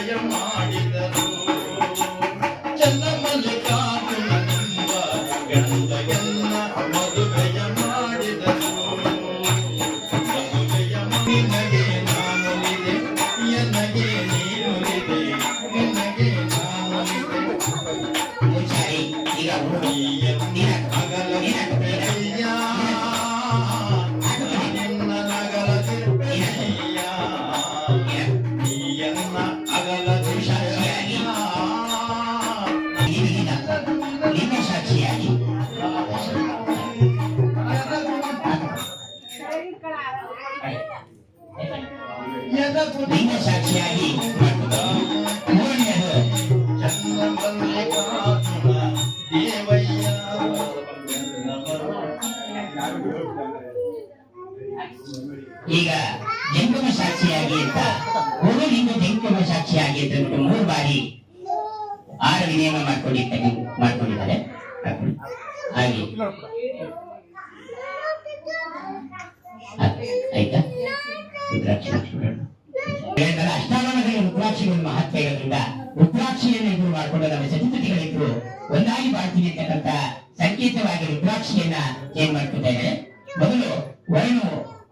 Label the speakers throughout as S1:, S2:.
S1: 哎
S2: 呀妈！ಸಾಕ್ಷಿಯಾಗಿ. ಮೂರನೆಯದು ಈಗ ಜಂಗಮ ಸಾಕ್ಷಿಯಾಗಿ ಅಂತ ಹುಡುಗಿಂದ ಜಂಗಮ ಸಾಕ್ಷಿಯಾಗಿ ಅಂತ ಮೂರು ಬಾರಿ ಆರು ವಿನಿಯಮ ಮಾಡ್ಕೊಂಡಿದ್ದಾರೆ. ಮಾಡ್ಕೊಂಡಿದ್ದಾರೆ ಹಾಗೆ. ಆಯ್ತು. ರುದ್ರಾಕ್ಷಿಯನ್ನು ಇದು ಮಾಡಿಕೊಂಡು ನಮ್ಮ ಸತಿಪತಿಗಳಿದ್ರು ಒಂದಾಗಿ ಬಾಳ್ತೀನಿ ಅಂತಕ್ಕಂತ ಸಂಕೇತವಾಗಿ ರುದ್ರಾಕ್ಷಿಯನ್ನ ಏನ್ ಮಾಡ್ತಿದ್ದಾರೆ ಮೊದಲು ವರನು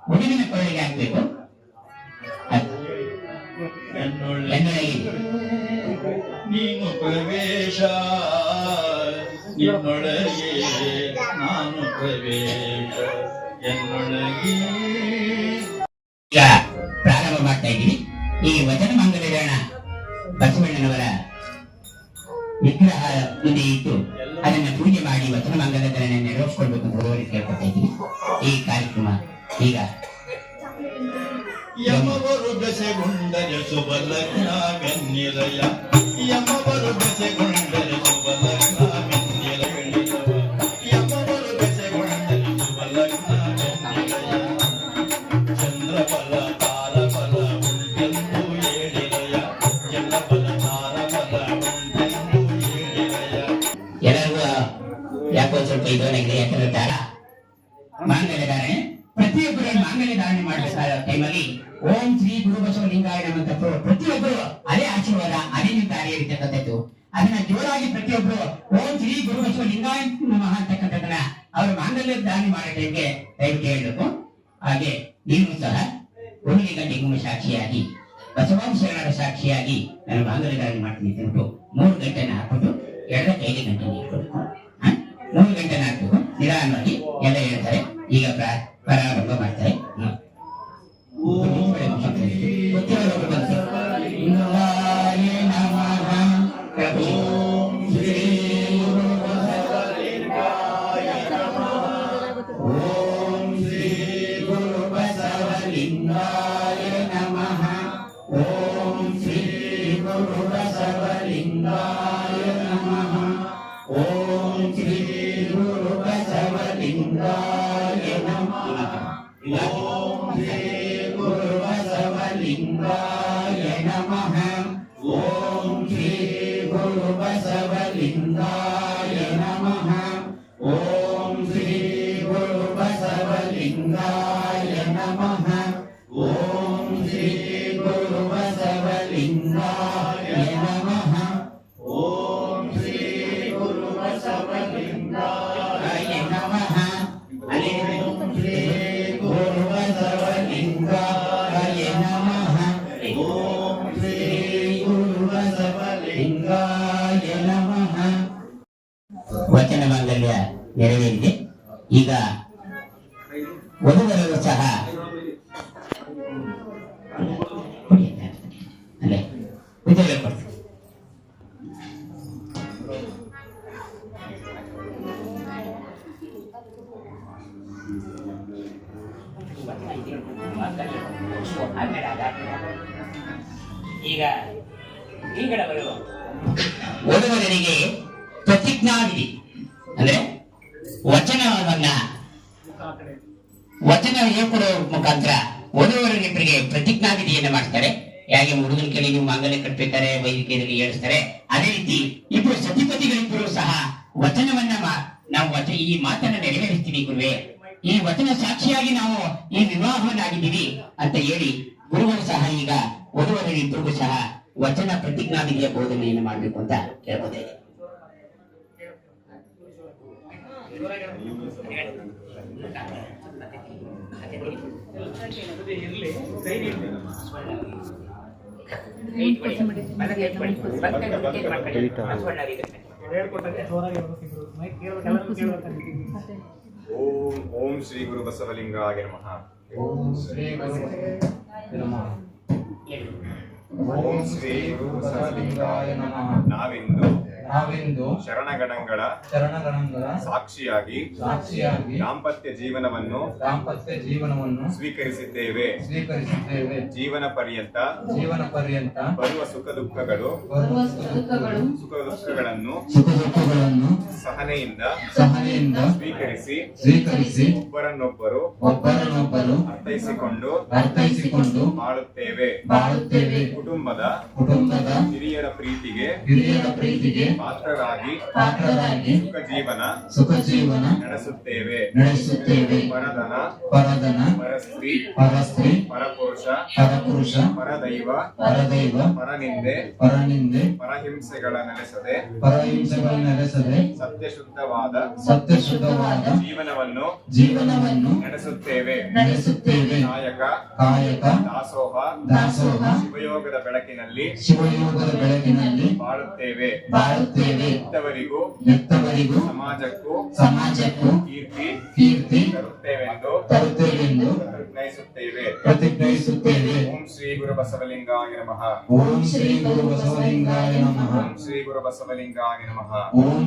S2: ಹುಡುಗಿನ
S1: ಕೊಳಗೆ
S2: ಆಗ್ಬೇಕು
S1: ನೀನು ಪ್ರವೇಶ ನಿನ್ನೊಳಗೆ ನಾನು ಪ್ರವೇಶ. ಎನ್ನೊಳಗೆ
S2: ಈಗ ಪ್ರಾರಂಭ ಮಾಡ್ತಾ ಇದ್ದೀವಿ ಈ ವಚನ ಮಂಗಲರಣ ಬಸವಣ್ಣನವರ ವಿಗ್ರಹ ಮುಂದೆ ಇಟ್ಟು ಅದನ್ನ ಪೂಜೆ ಮಾಡಿ ವಚನ ಮಂಗಲದನ್ನ ನೆರವೇರಿಸಿಕೊಳ್ಬೇಕು ಅಂತ ಹೋಗಿ ಕೇಳ್ಕೊತಾ ಇದ್ದೀನಿ. ಈ ಕಾರ್ಯಕ್ರಮ ಈಗ
S1: ಯಮವರು ಯಮವರು ಯಮವರು
S2: ಯಾಕೋ ಸ್ವಲ್ಪ ಇದೊಳಗಿದೆ ಯಾಕಂದ್ರೆ ದಾರ ಮಾಂಗಲ್ಯ ಧಾರಣೆ ಪ್ರತಿಯೊಬ್ಬರು ಮಾಂಗಲ್ಯ ಧಾರಣೆ ಮಾಡಬೇಕಾದ ಟೈಮಲ್ಲಿ. ಓಂ ಶ್ರೀ ಗುರು ಬಸವಲಿಂಗಾಯ ಪ್ರ- ಪ್ರತಿಯೊಬ್ಬರು ಅದೇ ಆಶೀರ್ವಾದ, ಅದೇ ನಿರ್ಧಾರ ಇರ್ತಕ್ಕಂಥದ್ದು ಅದನ್ನ ಜೋರಾಗಿ ಪ್ರತಿಯೊಬ್ಬರು ಓಂ ಶ್ರೀ ಗುರು ಬಸವಲಿಂಗಾಯ ನಮಃ ಅಂತಕ್ಕಂಥದ್ದನ್ನ ಅವರು ಮಾಂಗಲ್ಯ ಧಾರಣೆ ಮಾಡೋ ಟೈಮ್ಗೆ ದಯವಿಟ್ಟು ಹೇಳಬೇಕು. ಹಾಗೆ ನೀನು ಸಹ ಗುರುಲಿಂಗ ಸಾಕ್ಷಿಯಾಗಿ, ಬಸವಾದಿ ಶರಣರ ಸಾಕ್ಷಿಯಾಗಿ ನಾನು ಮಾಂಗಲ್ಯ ಧಾರಣೆ ಮಾಡ್ತೀನಿ ಅಂತ ಮೂರು ಗಂಟೆನ ಹಾಕ್ಬಿಟ್ಟು ಐದು ಗಂಟೆ ಇಟ್ಕೊಳ್ಬೇಕು. ಹ? ಮೂರು ಗಂಟೆ ಹಾಕಬೇಕು ನಿಧಾನವಾಗಿ ಎಲ್ಲ ಹೇಳ್ತಾರೆ ಈಗ ಪ್ರಾರಂಭ ಮಾಡ್ತಾರೆ ॐ श्री गुरुबसवलिङ्गाय नमः లింగాయ నమ. ఓం శ్రీ గురు బసవ లింగాయ నమ. ఓం శ్రీ గురు బసవ లింగాయ ವಚನ ಮಾಂಗಲ್ಯ ನೆರವೇರಿದೆ ಈಗ ವಧುವರರು ಸಹ ಅಲ್ಲೇ ಈಗ ಈಗಳವರು ಓದುವರಿಗೆ ಪ್ರತಿಜ್ಞಾವಿಧಿ. ಅಂದ್ರೆ ವಚನವನ್ನ ವಚನ ಹೇಳ್ಕೊಡೋ ಮುಖಾಂತರ? ಓದುವವರಿಬ್ಬರಿಗೆ ಪ್ರತಿಜ್ಞಾವಿಧಿಯನ್ನ ಮಾಡ್ತಾರೆ ಹೇಗೆ ಹುಡುಗನ ಕೇಳಿ ನೀವು ಮಾಂಗಲ್ಯ ಕಟ್ಬೇಕಾರೆ ವೈದ್ಯಕೀಯದಲ್ಲಿ ಹೇಳಿಸ್ತಾರೆ ಅದೇ ರೀತಿ ಇಬ್ಬರು ಸತಿಪತಿಗಳಿಬ್ಬರು ಸಹ ವಚನವನ್ನ ನಾವು ವಚನ ಈ ಮಾತನ್ನ ನೆರವೇರಿಸ್ತೀವಿ ಗುರುವೆ. ಈ ವಚನ ಸಾಕ್ಷಿಯಾಗಿ ನಾವು ಈ ವಿವಾಹವನ್ನಾಗಿದ್ದೀವಿ ಅಂತ ಹೇಳಿ ಗುರುಗಳು ಸಹ ಈಗ ವಧುವರರಿಬ್ಬರಿಗೂ ಸಹ ವಚನ ಪ್ರತಿಜ್ಞಾ ವಿಧಿಯ ಬೋಧನೆಯನ್ನು ಮಾಡಬೇಕು ಅಂತ ಕೇಳ್ಕೊತೇನೆ
S3: ಓಂ ಓಂ ಶ್ರೀ ಗುರು ಬಸವಲಿಂಗಾಯ ನಮಃ.
S4: ಓಂ ಶ್ರೀ ಓಂ ಶ್ರೀ ಗುರು ಬಸವಲಿಂಗಾಯ ನಮಃ.
S3: ನಾವಿಂದು
S4: ನಾವಿಂದು
S3: ಶರಣಗಣಗಳ
S4: ಶರಣಗಣಗಳ
S3: ಸಾಕ್ಷಿಯಾಗಿ
S4: ಸಾಕ್ಷಿಯಾಗಿ
S3: ದಾಂಪತ್ಯ ಜೀವನವನ್ನು
S4: ದಾಂಪತ್ಯ ಜೀವನವನ್ನು
S3: ಸ್ವೀಕರಿಸಿದ್ದೇವೆ.
S4: ಸ್ವೀಕರಿಸಿದ್ದೇವೆ.
S3: ಜೀವನ ಪರ್ಯಂತ
S4: ಜೀವನ ಪರ್ಯಂತ
S3: ಬರುವ ಸುಖ ದುಃಖಗಳು
S4: ಬರುವ
S3: ಸುಖ ದುಃಖಗಳನ್ನು
S4: ಸುಖ ದುಃಖಗಳನ್ನು
S3: ಸಹನೆಯಿಂದ
S4: ಸಹನೆಯಿಂದ
S3: ಸ್ವೀಕರಿಸಿ
S4: ಸ್ವೀಕರಿಸಿ
S3: ಒಬ್ಬರನ್ನೊಬ್ಬರು
S4: ಒಬ್ಬರನ್ನೊಬ್ಬರು
S3: ಅರ್ಥೈಸಿಕೊಂಡು
S4: ಅರ್ಥೈಸಿಕೊಂಡು
S3: ಮಾಡುತ್ತೇವೆ
S4: ಬಾಳುತ್ತೇವೆ.
S3: ಕುಟುಂಬದ
S4: ಕುಟುಂಬದ
S3: ಹಿರಿಯರ ಪ್ರೀತಿಗೆ
S4: ಹಿರಿಯರ ಪ್ರೀತಿಗೆ
S3: ಪಾತ್ರರಾಗಿ ಸುಖ ಜೀವನ
S4: ಸುಖ ಜೀವನ
S3: ನಡೆಸುತ್ತೇವೆ.
S4: ನಡೆಸುತ್ತೇವೆ.
S3: ಪರದನ
S4: ಪರದನ
S3: ಪರಸ್ತ್ರೀ
S4: ಪರಸ್ತ್ರೀ
S3: ಪರಪುರುಷ
S4: ಪರಪುರುಷ
S3: ಪರದೈವ
S4: ಪರದೈವ
S3: ಪರನಿಂದೆ
S4: ಪರನಿಂದೆ
S3: ಪರಹಿಂಸೆಗಳ ನೆಲೆಸದೆ
S4: ಪರಹಿಂಸೆಗಳ ನೆಲೆಸದೆ
S3: ಸತ್ಯ
S4: ಶುದ್ಧವಾದ
S3: ಜೀವನವನ್ನು
S4: ಜೀವನವನ್ನು
S3: ನಡೆಸುತ್ತೇವೆ.
S4: ನಡೆಸುತ್ತೇವೆ.
S3: ಕಾಯಕ
S4: ಕಾಯಕ
S3: ದಾಸೋಹ
S4: ದಾಸೋಹ
S3: ಶಿವಯೋಗದ ಬೆಳಕಿನಲ್ಲಿ
S4: ಶಿವಯೋಗದ ಬೆಳಕಿನಲ್ಲಿ
S3: ಬಾಳುತ್ತೇವೆ.
S4: ಬಾಳುತ್ತೇವೆ.
S3: ಇದ್ದವರಿಗೂ ಸಮಾಜಕ್ಕೂ
S4: ಸಮಾಜಕ್ಕೂ
S3: ಕೀರ್ತಿ
S4: ಕೀರ್ತಿ
S3: ತರುತ್ತೇವೆಂದು
S4: ತರುತ್ತೇವೆಂದು
S3: ಪ್ರತಿಜ್ಞಯಿಸುತ್ತೇವೆ.
S4: ಪ್ರತಿಜ್ಞಯಿಸುತ್ತೇವೆ.
S3: ಓಂ ಶ್ರೀ ಗುರು ಬಸವಲಿಂಗಾಯ ನಮಃ.
S4: ಓಂ ಶ್ರೀ ಗುರು ಬಸವಲಿಂಗಾಯ ನಮಃ.
S3: ಓಂ ಶ್ರೀ ಗುರು ಬಸವಲಿಂಗಾಯ ನಮಃ.
S4: ಓಂ